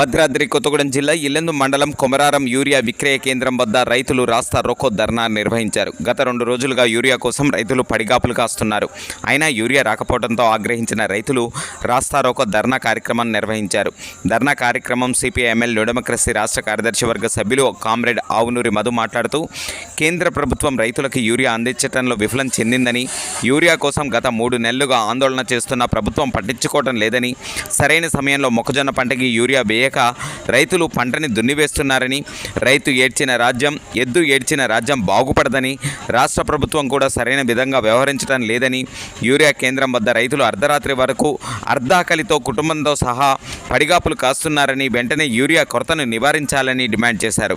భద్రాద్రి కొత్తగూడెం జిల్లా ఇల్లెందు మండలం కొమరారం యూరియా విక్రయ కేంద్రం వద్ద రైతులు రాస్తా రోకో ధర్నా నిర్వహించారు. గత రెండు రోజులుగా యూరియా కోసం రైతులు పడిగాపులు కాస్తున్నారు. అయినా యూరియా రాకపోవడంతో ఆగ్రహించిన రైతులు రాస్తా రోకో ధర్నా కార్యక్రమం నిర్వహించారు. ధర్నా కార్యక్రమం సిపిఐఎంఎల్ డెమోక్రసీ రాష్ట్ర కార్యదర్శి వర్గ సభ్యులు కామ్రేడ్ ఆవునూరి మధు మాట్లాడుతూ కేంద్ర ప్రభుత్వం రైతులకు యూరియా అందించడంలో విఫలం చెందిందని యూరియా కోసం గత మూడు నెలలుగా ఆందోళన చేస్తున్న ప్రభుత్వం పట్టించుకోవడం లేదని సరైన సమయంలో మొక్కజొన్న పంటకి యూరియా లేక రైతులు పంటని దున్నివేస్తున్నారని రైతు ఏడ్చిన రాజ్యం ఎద్దు ఏడ్చిన రాజ్యం బాగుపడదని రాష్ట్ర ప్రభుత్వం కూడా సరైన విధంగా వ్యవహరించడం లేదని యూరియా కేంద్రం వద్ద రైతులు అర్ధరాత్రి వరకు అర్ధాకలితో కుటుంబంతో సహా పడిగాపులు కాస్తున్నారని వెంటనే యూరియా కొరతను నివారించాలని డిమాండ్ చేశారు.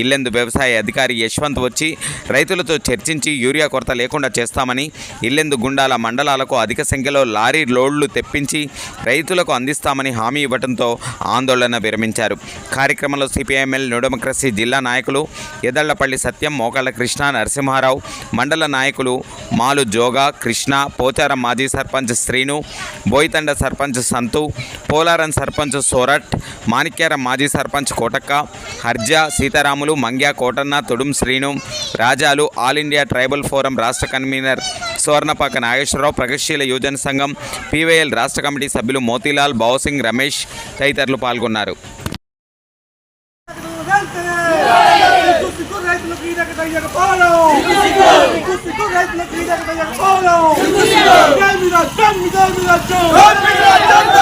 ఇల్లెందు వ్యవసాయ అధికారి యశ్వంత్ వచ్చి రైతులతో చర్చించి యూరియా కొరత లేకుండా చేస్తామని ఇల్లెందు గుండాల మండలాలకు అధిక సంఖ్యలో లారీ లోడ్లు తెప్పించి రైతులకు అందిస్తామని హామీ ఇవ్వడంతో ఆందోళన విరమించారు. కార్యక్రమంలో సిపిఐఎంఎల్ డెమోక్రసీ జిల్లా నాయకులు ఎదళ్ళపల్లి సత్యం మోకాళ్ళ కృష్ణ నరసింహారావు మండల నాయకులు మాలు జోగా కృష్ణ పోచారం మాజీ సర్పంచ్ శ్రీను బోయితండ సర్పంచ్ సంతు పోలారం సర్పంచ్ సోరట్ మాణిక్యారం మాజీ sarpanch Kotakka Harja Seetharamulu Mangya Kotanna తొడుం Srinu రాజాలు all India tribal forum రాష్ట్ర కన్వీనర్ సువర్ణపాక నాగేశ్వరరావు ప్రగతిశీల యువజన సంఘం పీవైఎల్ రాష్ట్ర కమిటీ సభ్యులు మోతీలాల్ బావసింగ్ రమేష్ తదితరులు పాల్గొన్నారు. రైతులకు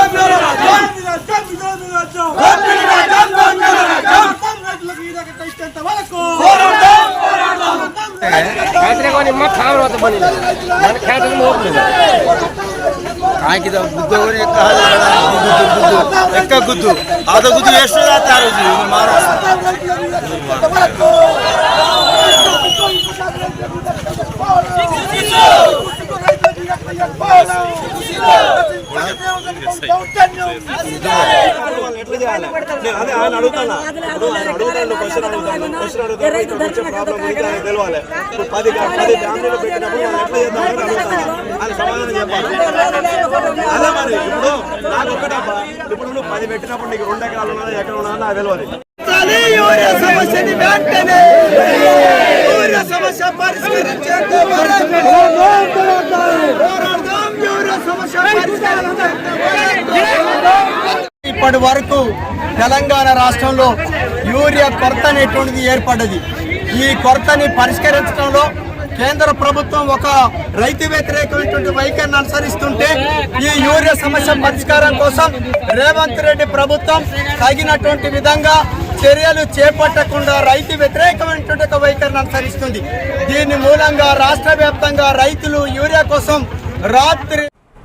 ಕಾಯ್ತ್ರೆ ಅವನು ನಿಮ್ಮ ಕಾಮರ ಹೊತ್ತು ಬಂದಿಲ್ಲ ನಾನು ಖ್ಯಾತನ ಹೋಗ್ಲಿಲ್ಲ ಹಾಕಿದ ಗುದ್ದವರು ಎಕ್ಕ ಗುದ್ದು ಗುದ್ದು ಎಕ್ಕ ಗುದ್ದು ಅದು ಗುದ್ದು ಎಷ್ಟು ಆತಾರು ಮಾರಾಟ Brasil! అదే ఆయన అడుగుతానా ఇప్పుడు ఆయన అడుగుతాను క్వశ్చన్ అడుగుతాను క్వశ్చన్ అడుగుతాను ఇక్కడ వచ్చే ప్రాబ్లం గురించి ఆయన తెలియాలి ఇప్పుడు పది పది ఫ్యామిలీలో పెట్టినప్పుడు వాళ్ళు ఎట్లా చేద్దామని అడుగుతాను ఆయన సమాధానం చెప్పాలి అదే మరి ఇప్పుడు నాకు ఒక్కటబ్బా ఇప్పుడు నువ్వు పది పెట్టినప్పుడు నీకు రెండు ఎకరాలు సమస్యని వెంటనే యూరియా సమస్య వరకు పోరాడదాం యూరియా సమస్య పరిష్కరించేంత వరకు ఇప్పటి వరకు తెలంగాణ రాష్ట్రంలో యూరియా కొరత అనేటువంటిది ఏర్పడ్డది. ఈ కొరతని పరిష్కరించడంలో కేంద్ర ప్రభుత్వం ఒక రైతు వ్యతిరేకమైనటువంటి వైఖరిని అనుసరిస్తుంటే ఈ యూరియా సమస్య పరిష్కారం కోసం రేవంత్ రెడ్డి ప్రభుత్వం తగినటువంటి విధంగా చర్యలు చేపట్టకుండా రైతు వ్యతిరేకమైనటువంటి ఒక వైఖరిని అనుసరిస్తుంది. దీని మూలంగా రాష్ట్ర వ్యాప్తంగా రైతులు యూరియా కోసం రాత్రి